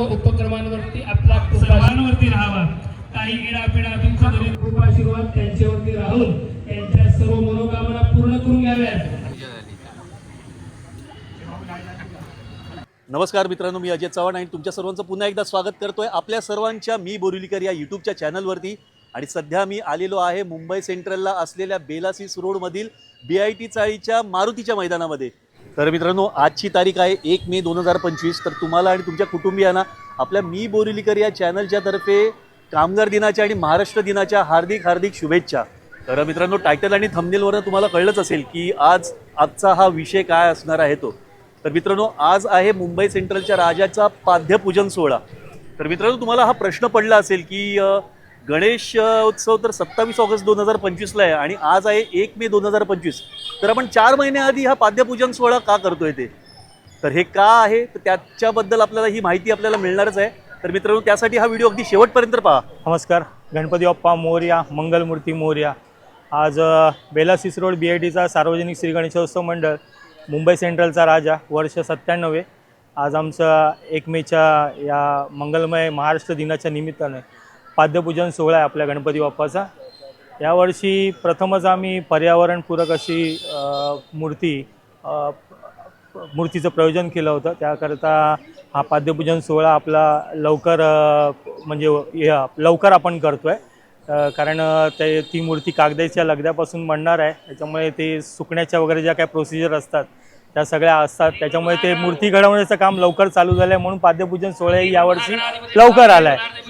सर्व उपक्रमांवरती आपला सर्वांवरती राहावा. काही इडापिडा दुःख दरी कृपा आशीर्वाद त्यांच्यावरती राहून त्यांच्या सर्व मनोकामना पूर्ण करून घ्याव्यात. नमस्कार मित्रांनो मी अजय चव्हाण आणि तुमच्या सर्वांचं पुन्हा एकदा स्वागत करतोय आपल्या सर्वांच्या मी बोरिवलीकर या यूट्यूबच्या चॅनलवरती आणि सध्या मी आलेलो आहे मुंबई सेंट्रलला असलेल्या बेलासिस रोडमधील बी आय टी चाळीच्या मारुतीच्या मैदानामध्ये. तर मित्रांनो आजची तारीख आहे एक मे दोन हजार पंचवीस. तर तुम्हाला आणि तुमच्या कुटुंबियांना आपल्या मी बोरिलीकर या चॅनलच्या तर्फे कामगार दिनाच्या आणि महाराष्ट्र दिनाच्या हार्दिक हार्दिक शुभेच्छा. तर मित्रांनो टायटल आणि थमनेलवरनं तुम्हाला कळलंच असेल की आज आजचा हा विषय काय असणार आहे तो. तर मित्रांनो आज आहे मुंबई सेंट्रलच्या राजाचा पाध्यपूजन सोहळा. तर मित्रांनो तुम्हाला हा प्रश्न पडला असेल की गणेश उत्सव तर सत्तावीस ऑगस्ट दोन हजार पंचवीसला आहे आणि आज आहे एक मे दोन हजार पंचवीस. तर आपण चार महिन्याआधी हा पाद्यपूजन सोहळा का करतोय ते? तर हे का आहे? तर त्याच्याबद्दल आपल्याला ही माहिती आपल्याला मिळणारच आहे. तर मित्रांनो त्यासाठी हा व्हिडिओ अगदी शेवटपर्यंत पहा. नमस्कार. गणपती बाप्पा मोर्या मंगलमूर्ती मोर्या. आज बेलासिस रोड बी आय टीचा सार्वजनिक श्री गणेशोत्सव मंडळ मुंबई सेंट्रलचा राजा वर्ष सत्त्याण्णवे आज आमचं एक मेच्या या मंगलमय महाराष्ट्र दिनाच्या निमित्तानं पाद्यपूजन सोहळा आहे आपल्या गणपती बाप्पाचा. यावर्षी प्रथमच आम्ही पर्यावरणपूरक अशी मूर्ती मूर्तीचं प्रयोजन केलं होतं. त्याकरता हा पाद्यपूजन सोहळा आपला लवकर म्हणजे लवकर आपण करतो आहे कारण ते ती मूर्ती कागदाच्या लगद्यापासून बनणार आहे. त्याच्यामुळे ते सुकण्याच्या वगैरे ज्या काही प्रोसिजर असतात त्या सगळ्या असतात. त्याच्यामुळे ते मूर्ती घडवण्याचं काम लवकर चालू झालं आहे म्हणून पाद्यपूजन सोहळा यावर्षी लवकर आला आहे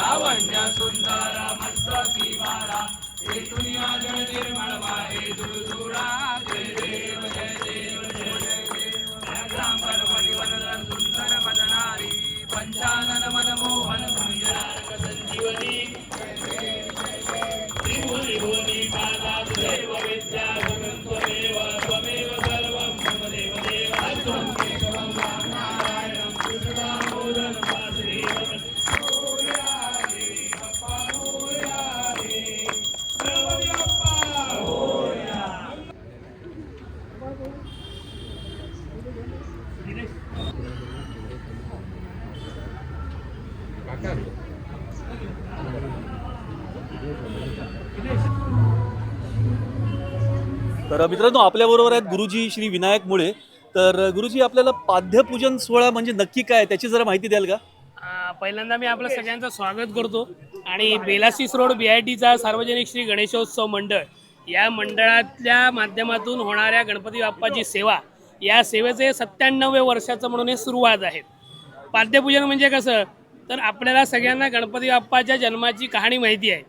लावण्य सुंदर मस्तकी माला हे दुनिया जळ निर्मळ वाहे दुळजुळा जय देव जय देव जय देव. जगदांबर परिवलन सुंदर वदनारी पंचानन मनमोहन भुंजरा तर मित्रांनो आपल्याबरोबर आहेत गुरुजी श्री विनायक मुळे. तर गुरुजी आपल्याला पाद्यपूजन सोहळा म्हणजे नक्की काय? त्याची जरा माहिती द्याल का? पहिल्यांदा मी आपलं सगळ्यांचं स्वागत करतो. आणि बेलासिस रोड बी आय टीचा सार्वजनिक श्री गणेशोत्सव मंडळ या मंडळातल्या माध्यमातून होणाऱ्या गणपती बाप्पाची सेवा या सेवेचे सत्त्याण्णवे वर्षाचं म्हणून हे सुरुवात आहे. पाद्यपूजन म्हणजे कसं? तर आपल्याला सगळ्यांना गणपती बाप्पाच्या जन्माची कहाणी माहिती आहे.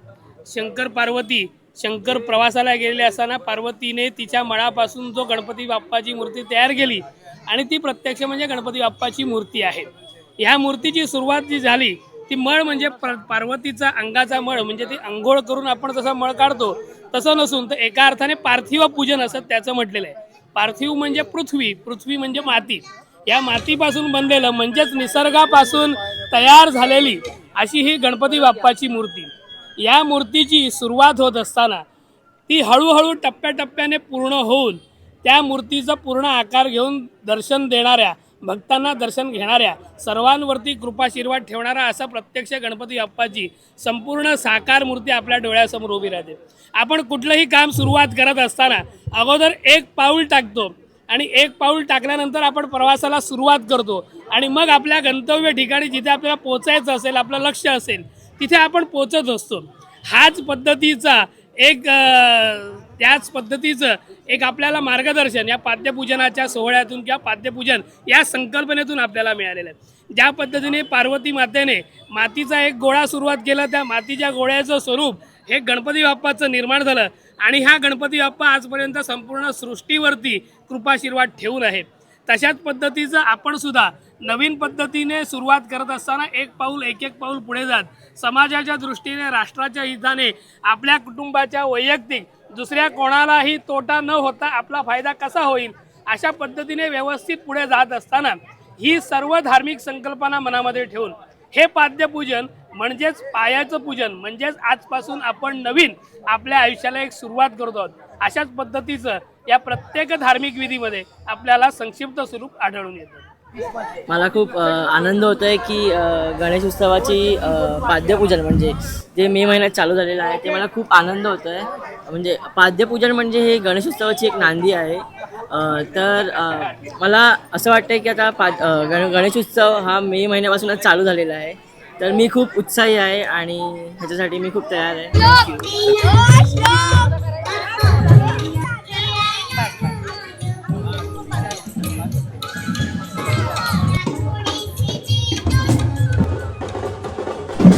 शंकर पार्वती शंकर प्रवासाला गेलेले असताना पार्वतीने तिच्या मळापासून जो गणपती बाप्पाची मूर्ती तयार केली आणि ती प्रत्यक्ष म्हणजे गणपती बाप्पाची मूर्ती आहे. ह्या मूर्तीची सुरुवात जी झाली ती मळ म्हणजे प्र- पार्वतीचा अंगाचा मळ म्हणजे ती अंघोळ करून आपण जसा मळ काढतो तसं नसून तर एका अर्थाने पार्थिव पूजन असं त्याचं म्हटलेलं आहे. पार्थिव म्हणजे पृथ्वी पृथ्वी म्हणजे माती. या मातीपासून बनलेलं म्हणजेच निसर्गापासून तयार झालेली अशी ही गणपती बाप्पाची मूर्ती. या मूर्तीची सुरुवात होत असताना ती हळूहळू टप्प्याटप्प्याने पूर्ण होऊन त्या मूर्तीचा पूर्ण आकार घेऊन दर्शन देणाऱ्या भक्तांना दर्शन घेणाऱ्या सर्वांवरती कृपाशीर्वाद ठेवणारा असा प्रत्यक्ष गणपती बाप्पाची संपूर्ण साकार मूर्ती आपल्या डोळ्यासमोर उभी राहते. आपण कुठलंही काम सुरुवात करत असताना अगोदर एक पाऊल टाकतो. आणि एक पाऊल टाकल्यानंतर आपण प्रवासाला सुरुवात करतो. आणि मग आपल्या गंतव्य ठिकाणी जिथे आपल्याला पोचायचं असेल आपलं लक्ष असेल तिथे आपण पोचत असतो. हाच पद्धतीचा एक त्याच पद्धतीचं एक आपल्याला मार्गदर्शन या पाद्यपूजनाच्या सोहळ्यातून किंवा पाद्यपूजन या संकल्पनेतून आपल्याला मिळालेलं आहे. ज्या पद्धतीने पार्वती मातेने मातीचा एक गोळा सुरुवात केला त्या मातीच्या गोळ्याचं स्वरूप हे गणपती बाप्पाचं निर्माण झालं. आणि हा गणपती बाप्पा आजपर्यंत संपूर्ण सृष्टीवरती कृपाशीर्वाद ठेवून आहे तशाच पद्धतीचं आपण सुद्धा नवीन पद्धतीने सुरुवात करत असताना एक पाऊल एक एक पाऊल पुढे जात समाजाच्या दृष्टीने राष्ट्राच्या हिताने आपल्या कुटुंबाच्या वैयक्तिक दुसऱ्या कोणालाही तोटा न होता आपला फायदा कसा होईल अशा पद्धतीने व्यवस्थित पुढे जात असताना ही सर्व धार्मिक संकल्पना मनामध्ये ठेवून हे पाद्यपूजन म्हणजेच पायाचं पूजन म्हणजेच आजपासून आपण नवीन आपल्या आयुष्याला एक सुरुवात करतो आहोत. अशाच पद्धतीचं या प्रत्येक धार्मिक विधीमध्ये आपल्याला संक्षिप्त स्वरूप आढळून येतं. मला खूप आनंद होतो आहे की गणेश उत्सवाची पाद्यपूजन म्हणजे जे मे महिन्यात चालू झालेलं आहे ते मला खूप आनंद होतो आहे म्हणजे पाद्यपूजन म्हणजे हे गणेश उत्सवाची एक नांदी आहे. तर मला असं वाटतं की आता पा गणेश उत्सव हा मे महिन्यापासूनच चालू झालेला आहे. तर मी खूप उत्साही आहे आणि ह्याच्यासाठी मी खूप तयार आहे.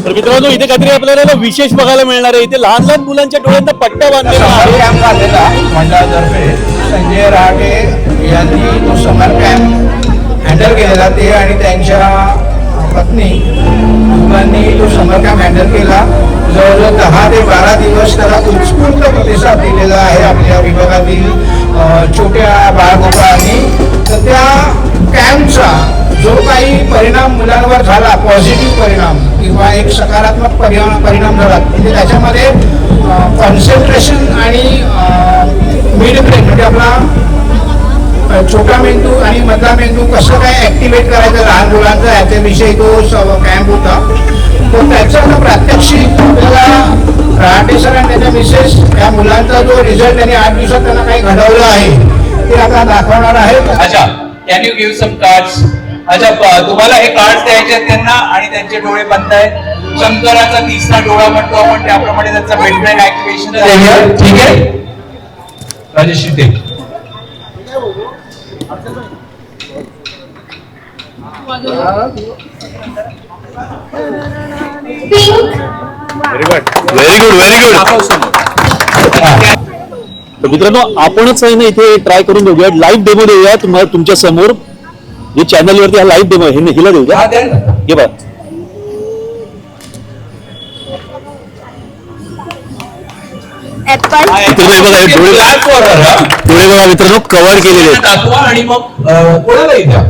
तर मित्रांनो इथे काहीतरी आपल्याला ना विशेष बघायला मिळणार आहे. इथे लहान लहान मुलांच्या डोळ्यांना पट्ट्या बांधलेला समर आहे. कॅम्प झालेला मंडळातर्फे संजय रहाटे यांनी तो समर कॅम्प हँडल केलेला ते आणि त्यांच्या पत्नी. दोघांनी तो समर कॅम्प हँडल केला. जवळजवळ दहा ते बारा दिवस त्याला उत्स्फूर्त प्रतिसाद दिलेला आहे आपल्या विभागातील छोट्या बाळगोपाळांनी. तर त्या कॅम्पचा जो काही परिणाम मुलांवर झाला पॉझिटिव्ह परिणाम किंवा एक सकारात्मक परिणाम परिणाम झाला म्हणजे त्याच्यामध्ये कॉन्सन्ट्रेशन आणि मिड ब्रेन म्हणजे आपला छोटा मेंदू आणि मधला मेंदू कसं काय ऍक्टिव्हेट करायचं लहान मुलांचा याच्याविषयी तो कॅम्प होता. तर त्याचं प्रात्यक्षिक आपल्याला रहाटे सर आणि त्याच्या मिसेस या मुलांचा जो रिझल्ट त्यांनी आठ दिवसात त्यांना काही घडवलं आहे ते आता दाखवणार आहेत. अच्छा can you give some cards अच्छा तुम्हाला हे कार्ड्स द्यायचे आहेत त्यांना आणि त्यांचे डोळे बंद आहेत. शंकराचा तिसरा डोळा म्हणतो आपण त्याप्रमाणे त्यांचा मेंटल ऍक्टिव्हेशन ठीक आहे? Rajesh Shinde. Very good very good दाखव समोर. तर मित्रांनो आपणच आहे ना इथे ट्राय करून बघूया लाईव्ह डेमो देऊया तुम्हाला तुमच्यासमोर जे चॅनल वरती हा लाईव्ह डेमो आहे हिला देऊया. हा, बघ. डोळे बघा मित्रांनो कव्हर केलेले आहेत. आणि मग द्या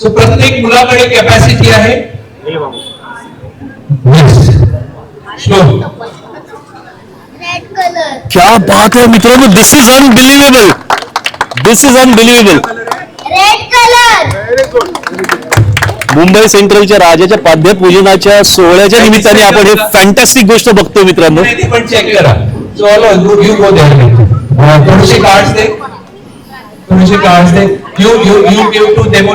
सो प्रत्येक मुलाकडे कॅपॅसिटी आहे. श्लोक रेड कलर क्या बात है मित्रांनो this is unbelievable this is colour Mumbai सेंट्रलच्या राजाच्या पाद्यपूजनाच्या सोहळ्याच्या निमित्ताने आपण हे फॅन्टॅस्टिक गोष्ट बघतोय मित्रांनो. पण चेक करा. थोडेसे कार्ड्स दे. थोडेसे cards they. You you you give to demo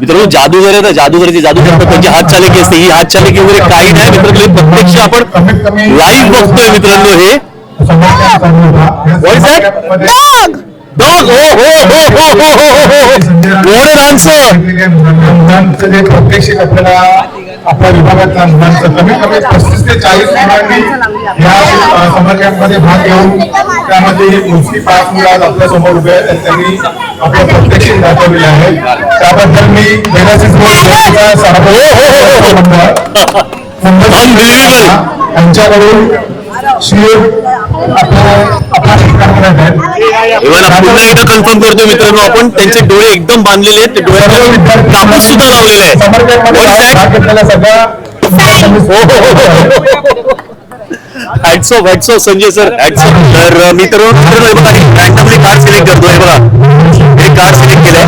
मित्रों जादूगर आहे जादूगर जादूगर म्हणजे हात चाले की असते. ही हात चाले की वगैरे काही नाही. प्रत्यक्ष आपण लाईव्ह बघतोय मित्रांनो हे. प्रत्यक्ष आपल्याला आपल्या विभागातल्या मुलांचं कमीत कमी पस्तीस ते चाळीस मुलांनी या समर कॅम्पमध्ये भाग घेऊन त्यामध्ये मोजकी पाच मुलं आज आपल्यासमोर उभे आहेत त्यांनी आपलं प्रात्यक्षिक दाखवलेलं आहे त्याबद्दल मी हो, Unbelievable. एकदा कन्फर्म करतो मित्रांनो आपण त्यांचे डोळे एकदम बांधलेले आहेत. डोळ्यावर कापूस सुद्धा लावलेले आहेत. ऍक्सो ऍक्सो oh, oh, oh, Sanjay sir ऍक्सो तर मी तर बघा रॅन्डमली कार सिलेक्ट करतोय बघा. हे कार सिलेक्ट केलंय.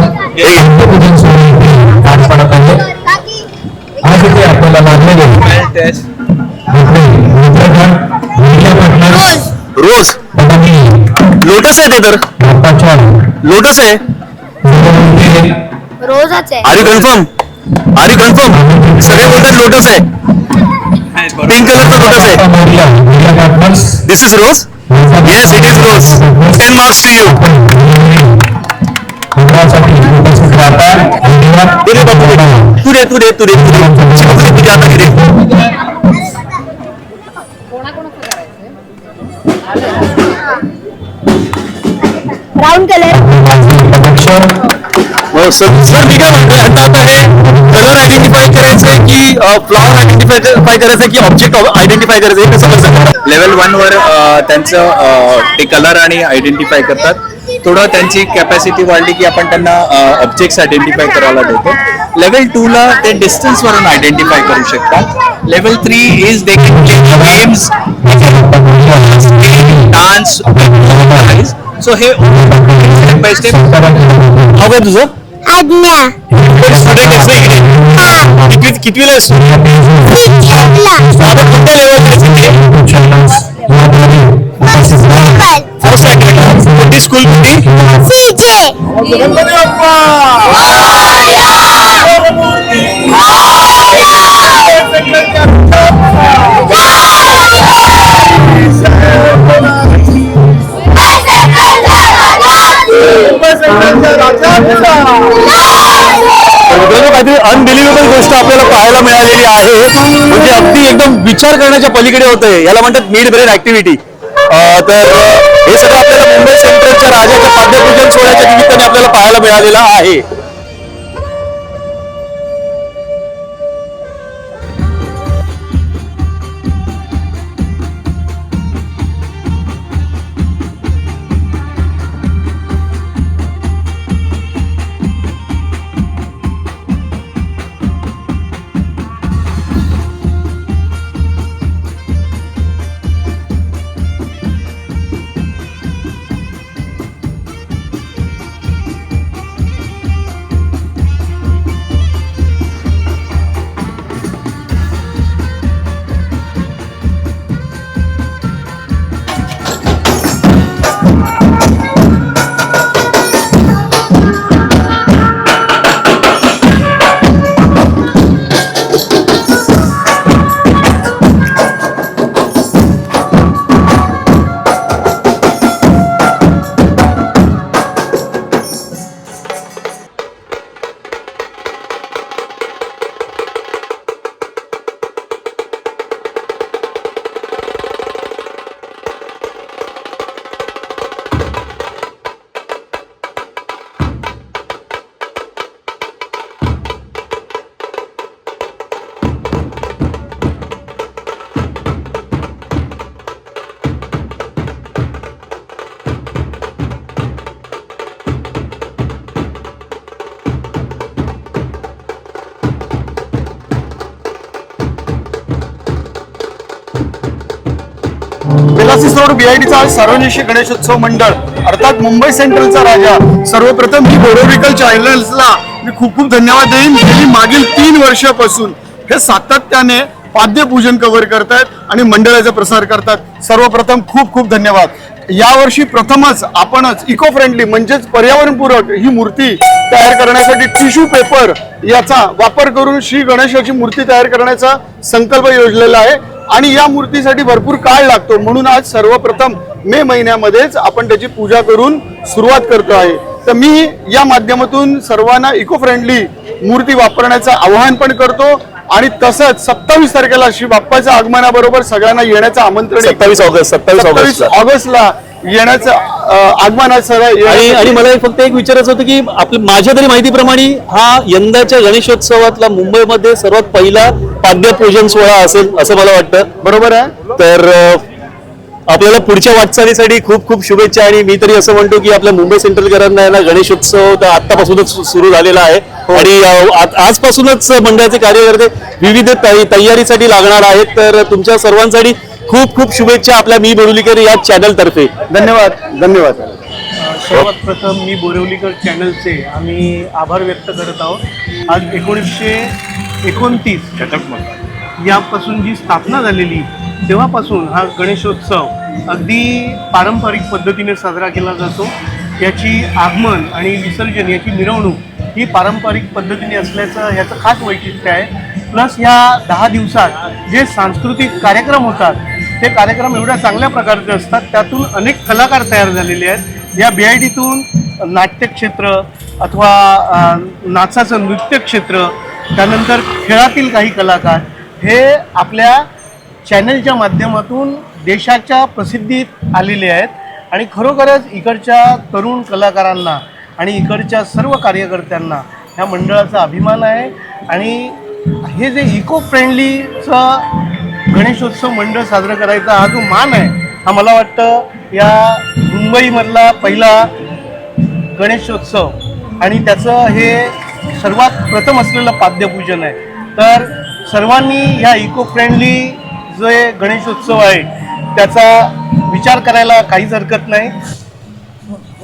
इथे आपल्याला मानले गेले रोज लोटस आहे आहे ते तर लोटस आहे रोजच आहे are you confirm are you confirm सगळे बोलतात लोटस आहे पिंक कलरचा लोटस आहे this is rose yes it is rose ten marks to you दे बापू. तू दे तू दे तू दे तू दे ब्राऊन कलर हो सर सर मी काय म्हणतोय आता आता हे कलर आयडेंटिफाय करायचंय की फ्लॉवर आयडेंटिफाय करायचं की ऑब्जेक्ट आयडेंटिफाय करायचं हे कसं लेवल वन वर त्यांचं ते कलर आणि आयडेंटिफाय करतात. थोडं त्यांची कॅपॅसिटी वाढली की आपण त्यांना ऑब्जेक्ट्स आयडेंटिफाय करायला देतो. लेवल टू ला ते डिस्टन्स वरून आयडेंटिफाय करू शकतात. Level three is the games dance so हे स्टेप बाय स्टेप नाव काय तुझं? आज्ञा. स्टुडंट कितवीला आहेस तू? आता कोणत्या लेवलला फर्स्ट कोणती स्कूल अनबिलिव्हेबल गोष्ट आपल्याला पाहायला मिळालेली आहे. म्हणजे अगदी एकदम विचार करण्याच्या पलीकडे होते याला म्हणतात मिड ब्रेन ऍक्टिव्हिटी तर हे सगळं आपल्याला मुंबई सेंट्रलच्या राजाच्या पाद्यपूजन सोहळ्याच्या निमित्ताने आपल्याला पाहायला मिळालेलं आहे. रोड बीआयडीचा सार्वजनिक गणेशोत्सव मंडळ अर्थात मुंबई सेंट्रलचा राजा सर्वप्रथम ही बोरोविकल चॅनल्सला मी खूप खूप धन्यवाद देईन गेली मागील तीन वर्षापासून हे सातत्याने पाद्यपूजन कव्हर करतायत आणि मंडळाचा प्रसार करतात. सर्वप्रथम खूप खूप धन्यवाद. यावर्षी प्रथमच आपणच इको फ्रेंडली म्हणजेच पर्यावरणपूरक ही मूर्ती तयार करण्यासाठी टिश्यू पेपर याचा वापर करून श्री गणेशाची मूर्ती तयार करण्याचा संकल्प योजलेला आहे. आणि या मूर्तीसाठी भरपूर काळ लागतो म्हणून आज सर्वप्रथम मे महिन्यामध्येच आपण त्याची पूजा करून सुरुवात करतो आहे तर मी या माध्यमातून सर्वांना इको फ्रेंडली मूर्ती वापरण्याचं आवाहन पण करतो आणि तसंच सत्तावीस तारखेला श्री बाप्पाच्या आगमनाबरोबर सगळ्यांना येण्याचं आमंत्रण. 27 ऑगस्ट, 27 27 ऑगस्टला. ऑगस्टला अं, आगमनाचं आणि आणि मला एक फक्त एक विचारायचं होतं की आपल्या माझ्या तरी माहितीप्रमाणे हा यंदाच्या गणेशोत्सवातला मुंबईमध्ये सर्वात पहिला पाद्यपूजन सोहळा असेल असं मला वाटतं. बरोबर आहे. तर आपल्याला पुढच्या वाटचालीसाठी खूप खूप शुभेच्छा आणि मी तरी असं म्हणतो की आपल्या मुंबई सेंट्रलकरांना आहे ना गणेशोत्सव तर आतापासूनच सुरू झालेला आहे. आणि अ, आ- आजपासूनच मंडळाचे कार्यकर्ते विविध तयारीसाठी लागणार आहेत. तर तुमच्या सर्वांसाठी खूप खूप शुभेच्छा आपल्या मी बोरुलीकर या चॅनल तर्फे. धन्यवाद. धन्यवाद. सर्वात प्रथम मी बोरिवलीकर चॅनलचे आम्ही आभार व्यक्त करत आहोत. आज एकोणीसशे एकोणतीस यापासून जी स्थापना झालेली तेव्हापासून हा गणेशोत्सव अगदी पारंपरिक पद्धतीने साजरा केला जातो. याची आगमन आणि विसर्जन याची मिरवणूक ही पारंपरिक पद्धतीने असल्याचं याचं खास वैशिष्ट्य आहे. प्लस या दहा दिवसात जे सांस्कृतिक कार्यक्रम होतात ते कार्यक्रम एवढ्या चांगल्या प्रकारचे असतात त्यातून अनेक कलाकार तयार झालेले आहेत. या बी आय डीतून नाट्यक्षेत्र अथवा नाचाचं नृत्यक्षेत्र त्यानंतर खेळातील काही कलाकार हे आपल्या चॅनलच्या माध्यमातून देशाच्या प्रसिद्धीत आलेले आहेत. आणि खरोखरच इकडच्या तरुण कलाकारांना आणि इकडच्या सर्व कार्यकर्त्यांना ह्या मंडळाचा अभिमान आहे. आणि हे जे इको फ्रेंडलीचं गणेशोत्सव मंडळ साजरं करायचा हा जो मान आहे हा मला वाटतं या मुंबईमधला पहिला गणेशोत्सव आणि त्याचं हे सर्वात प्रथम असलेलं पाद्यपूजन आहे. तर सर्वांनी ह्या इको फ्रेंडली जे गणेशोत्सव आहे त्याचा विचार करायला काहीच हरकत नाही.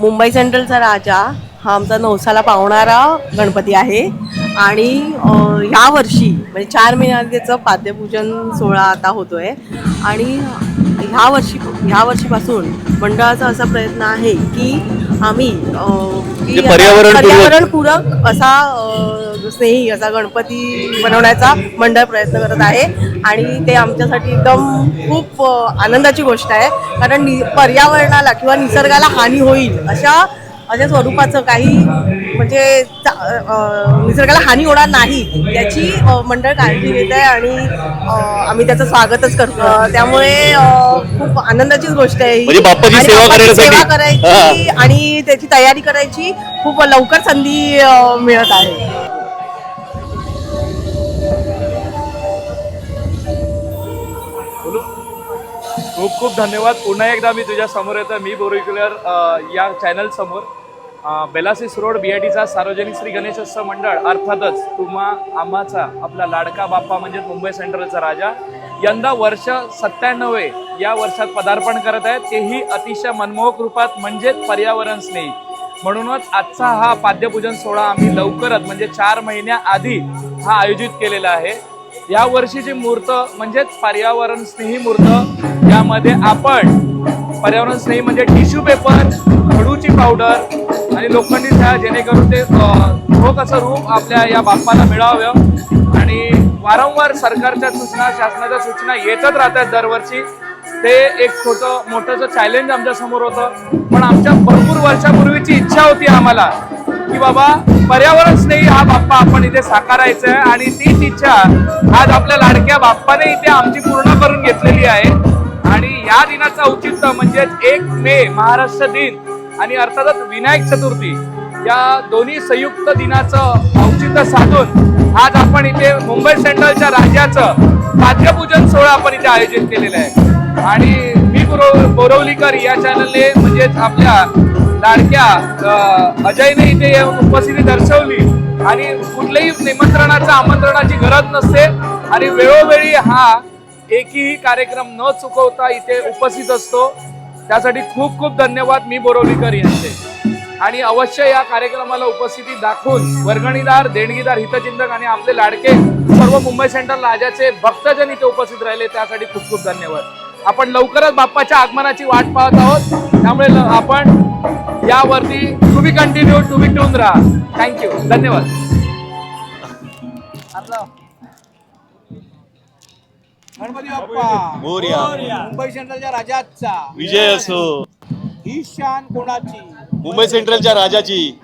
मुंबई सेंट्रलचा राजा हा आमचा नवसाला पावणारा गणपती आहे. आणि ह्या वर्षी म्हणजे चार महिन्यात त्याचं पाद्यपूजन सोहळा आता होतोय. आणि ह्या वर्षी ह्या वर्षीपासून मंडळाचा असा प्रयत्न आहे की आम्ही अ, की जे पर्यावरणपूरक- असा स्नेही असा गणपती बनवण्याचा मंडळ प्रयत्न करत आहे. आणि ते आमच्यासाठी एकदम खूप आनंदाची गोष्ट आहे. कारण नि पर्यावरणाला किंवा निसर्गाला हानी होईल अशा अशा स्वरूपाचं काही म्हणजे निसर्गाला हानी होणार नाही याची मंडळ काळजी घेत आहे आणि आम्ही त्याचं स्वागतच करतो. त्यामुळे खूप आनंदाचीच गोष्ट आहे ही. म्हणजे बाप्पाची आणि सेवा करायची आणि त्याची तयारी करायची खूप लवकर संधी मिळत आहे. खूप खूप धन्यवाद. पुन्हा एकदा मी तुझ्या समोर येतो मी बोरिक्युलर या चॅनल समोर. बेलासिस रोड बी आय टीचा सार्वजनिक श्री गणेशोत्सव मंडळ अर्थातच तुम्हा आम्हाचा आपला लाडका बाप्पा म्हणजे मुंबई सेंट्रलचा राजा यंदा वर्ष सत्त्याण्णवे या वर्षात पदार्पण करत आहेत. तेही अतिशय मनमोहक रूपात म्हणजेच पर्यावरण स्नेही. म्हणूनच आजचा हा पाद्यपूजन सोहळा आम्ही लवकरच म्हणजे चार महिन्याआधी हा आयोजित केलेला आहे. या वर्षीची मूर्त म्हणजेच पर्यावरण स्नेही मूर्त यामध्ये आपण पर्यावरण स्नेही म्हणजे टिश्यू पेपर खडूची पावडर आणि लोखंडी छाया जेणेकरून ते अं, ठोक असं रूप आपल्या या बाप्पाला मिळावं. आणि वारंवार सरकारच्या सूचना शासनाच्या सूचना येतच राहतात दरवर्षी. ते एक छोटं मोठंसं चॅलेंज आमच्यासमोर होतं. पण आमच्या भरपूर वर्षापूर्वीची इच्छा होती आम्हाला. की बाबा पर्यावरण स्नेही हा बाप्पा आपण इथे साकारायचा आहे आणि तीच इच्छा आज आपल्या लाडक्या बाप्पाने इथे आमची पूर्ण करून घेतलेली आहे. आणि या दिनाचं औचित्य म्हणजेच एक मे महाराष्ट्र दिन आणि अर्थातच विनायक चतुर्थी या दोन्ही संयुक्त दिनाचं औचित्य साधून आज आपण इथे मुंबई सेंट्रलच्या राज्याचं पाद्यपूजन सोहळा आपण इथे आयोजित केलेलं आहे. आणि मी बोरवलीकर या चॅनलने म्हणजेच आपल्या लाडक्या अजयने इथे येऊन उपस्थिती दर्शवली. आणि कुठल्याही निमंत्रणाचा आमंत्रणाची गरज नसते. आणि वेळोवेळी हा एकही कार्यक्रम न चुकवता इथे उपस्थित असतो. त्यासाठी खूप खूप धन्यवाद मी बोरवलीकर यांचे. आणि अवश्य या कार्यक्रमाला उपस्थिती दाखवून वर्गणीदार देणगीदार हितचिंतक आणि आपले लाडके सर्व मुंबई सेंट्रल राजाचे भक्तजन इथे उपस्थित राहिले. त्यासाठी खूप खूप धन्यवाद. आपण लवकरच बाप्पाच्या आगमनाची वाट पाहत आहोत. त्यामुळे ल- आपण यावरती बी कंटिन्यू बी टून राहा. थँक्यू धन्यवाद. गणपती बाप्पा. मोरया. मुंबई सेंट्रलच्या राजाचा. विजय असो. ही शान कोणाची? मुंबई सेंट्रलच्या राजाची.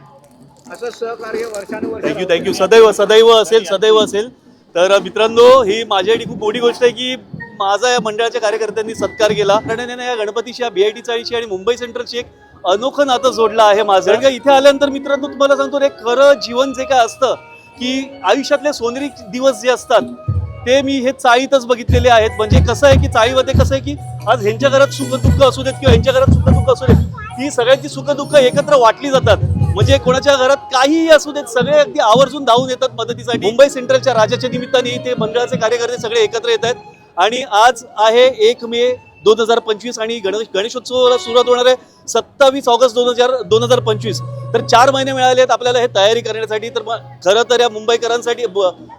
असं सहकार्य वर्षानुवर्ष थँक्यू थँक्यू सदैव सदैव असेल सदैव असेल. तर मित्रांनो ही माझ्यासाठी खूप मोठी गोष्ट आहे की माझा या मंडळाच्या कार्यकर्त्यांनी सत्कार केला. कारण या गणपतीशी या बीआयटी चाळीशी आणि मुंबई सेंट्रलशी एक अनोखं नातं जोडलं आहे माझं. कारण का इथे आल्यानंतर मित्रांनो तुम्हाला सांगतो एक खरं जीवन जे काय असतं की आयुष्यातले सोनेरी दिवस जे असतात ते मी हे चाळीतच बघितलेले आहेत. म्हणजे कसं आहे की चाळीमध्ये कसं आहे की आज ह्यांच्या घरात सुख दुःख असू देत किंवा ह्यांच्या घरात सुख दुःख असू देत ही सगळ्यांची सुख दुःख एकत्र वाटली जातात. म्हणजे कोणाच्या घरात काहीही असू देत सगळे अगदी आवर्जून धावून येतात मदतीसाठी. मुंबई सेंट्रलच्या राजाच्या निमित्ताने ते मंडळाचे कार्यकर्ते सगळे एकत्र येत आहेत. आणि आज आहे एक मे दोन हजार पंचवीस आणि गणेश गणेशोत्सवाला सुरुवात होणार आहे सत्तावीस ऑगस्ट दोन हजार दोन हजार पंचवीस. तर चार महिने मिळाले आहेत आपल्याला हे तयारी करण्यासाठी. तर खरं तर या मुंबईकरांसाठी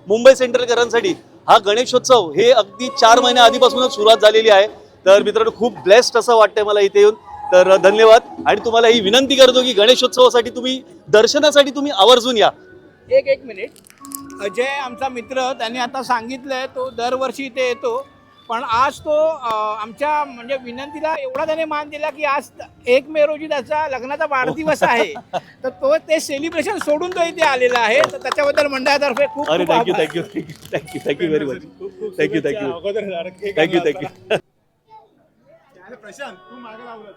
मुंबई सेंट्रलकरांसाठी हा गणेशोत्सव हे अगदी चार महिन्या आधीपासूनच सुरुवात झालेली आहे. तर मित्रांनो खूप ब्लेस्ड असं वाटतंय मला इथे येऊन. तर धन्यवाद. आणि तुम्हाला ही विनंती करतो की गणेशोत्सवासाठी तुम्ही दर्शनासाठी तुम्ही आवर्जून या. एक एक मिनिट. अजय आमचा मित्र त्यांनी आता सांगितलंय तो दरवर्षी इथे येतो. पण आज तो आमच्या म्हणजे विनंतीला एवढा त्याने मान दिला की आज एक मे रोजी त्याचा लग्नाचा वाढदिवस आहे. तर तो ते सेलिब्रेशन सोडून तो इथे आलेला आहे. तर त्याच्याबद्दल मंडळातर्फे खूप अरे thank you thank you thank you thank you very much thank you thank you thank you thank you Prashant तू मागे लावलं